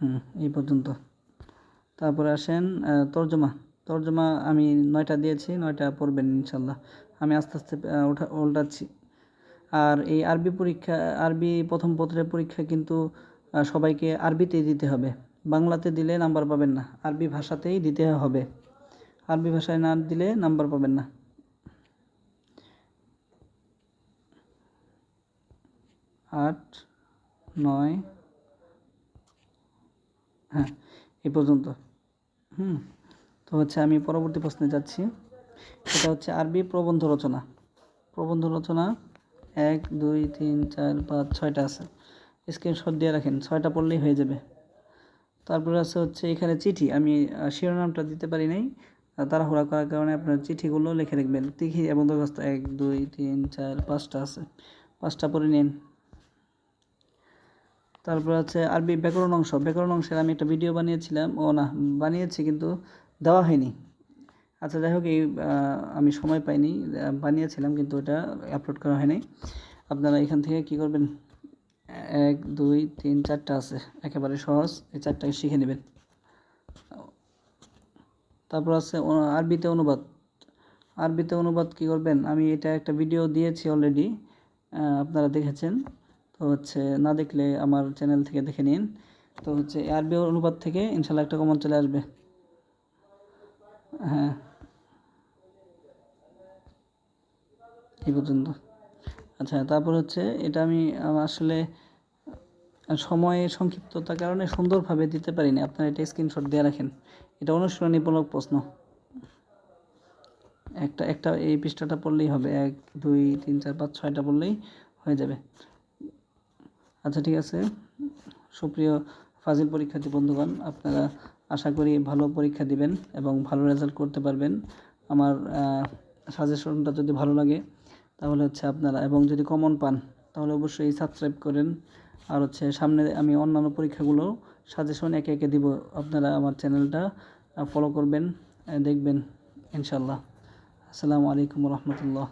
হুম এই পর্যন্ত। তারপরে আসেন তর্জমা। তর্জমা আমি নয়টা দিয়েছি, নয়টা পড়বেন ইনশাল্লাহ। আমি আস্তে আস্তে ওঠা উল্টাচ্ছি। আর এই আরবি পরীক্ষা, আরবি প্রথম পত্রের পরীক্ষা কিন্তু সবাইকে আরবিতেই দিতে হবে। বাংলাতে দিলে নাম্বার পাবেন না, আরবি ভাষাতেই দিতে হবে। আরবি ভাষায় না দিলে নাম্বার পাবেন না। আট, নয় হ্যাঁ এই পর্যন্ত। হুম, তো হচ্ছে আমি পরবর্তী প্রশ্নে যাচ্ছি। এটা হচ্ছে আরবি প্রবন্ধ রচনা। প্রবন্ধ রচনা এক, দুই, তিন, চার, পাঁচ, ছয়টা আছে। স্ক্রিনশট দিয়ে রাখেন, ছয়টা পড়লেই হয়ে যাবে। তারপরে আছে হচ্ছে এখানে চিঠি। আমি শিরোনামটা দিতে পারি নাই। তাড়াহুড়া করার কারণে আপনার চিঠিগুলো লিখে রাখবেন। তিথি এবং দরখাস্ত এক, দুই, তিন, চার, পাঁচটা আছে। পাঁচটা পড়ে নিন। তারপর আছে আরবি ব্যাকরণ অংশ। ব্যাকরণ অংশের আমি একটা ভিডিও বানিয়েছিলাম। ও না, বানিয়েছি কিন্তু দেওয়া হয়নি। আচ্ছা যাই হোক, এই আমি সময় পাইনি। বানিয়েছিলাম কিন্তু ওটা আপলোড করা হয়নি। আপনারা এখান থেকে কি করবেন? এক, দুই, তিন, চারটা আছে। একেবারে সহজ। এই চারটাকে শিখে নেবেন। তারপর আছে আরবিতে অনুবাদ। আরবিতে অনুবাদ কি করবেন? আমি এটা একটা ভিডিও দিয়েছি অলরেডি আপনারা দেখেছেন। তো হচ্ছে না দেখলে আমার চ্যানেল থেকে দেখে নিন। তো হচ্ছে আরবি অনুবাদ থেকে ইনশাল্লাহ একটা কমন চলে আসবে। হ্যাঁ। এই পর্যন্ত। আচ্ছা তারপর হচ্ছে এটা আমি আসলে সময়ের সংক্ষিপ্ততার কারণে সুন্দরভাবে দিতে পারিনি। আপনারা এটা স্ক্রিনশট দিয়ে রাখেন। এটা অনুশীলনীমূলক প্রশ্ন। একটা একটা এই পৃষ্ঠাটা পড়লেই হবে। এক, দুই, তিন, চার, পাঁচ, ছয়টা পড়লেই হয়ে যাবে। আচ্ছা ঠিক আছে। সুপ্রিয় ফাজিল পরীক্ষার্থী বন্ধুগণ, আপনারা আশা করি ভালো পরীক্ষা দিবেন এবং ভালো রেজাল্ট করতে পারবেন। আমার সাজেশনটা যদি ভালো লাগে, তাহলে হচ্ছে আপনারা, এবং যদি কমন পান, তাহলে অবশ্যই সাবস্ক্রাইব করেন। আর হচ্ছে সামনে আমি অন্যান্য পরীক্ষাগুলো সাজেশন একে একে দিব আপনারা আমার চ্যানেলটা ফলো করবেন দেখবেন ইনশাল্লাহ আসসালামু আলাইকুম রহমতুল্লাহ।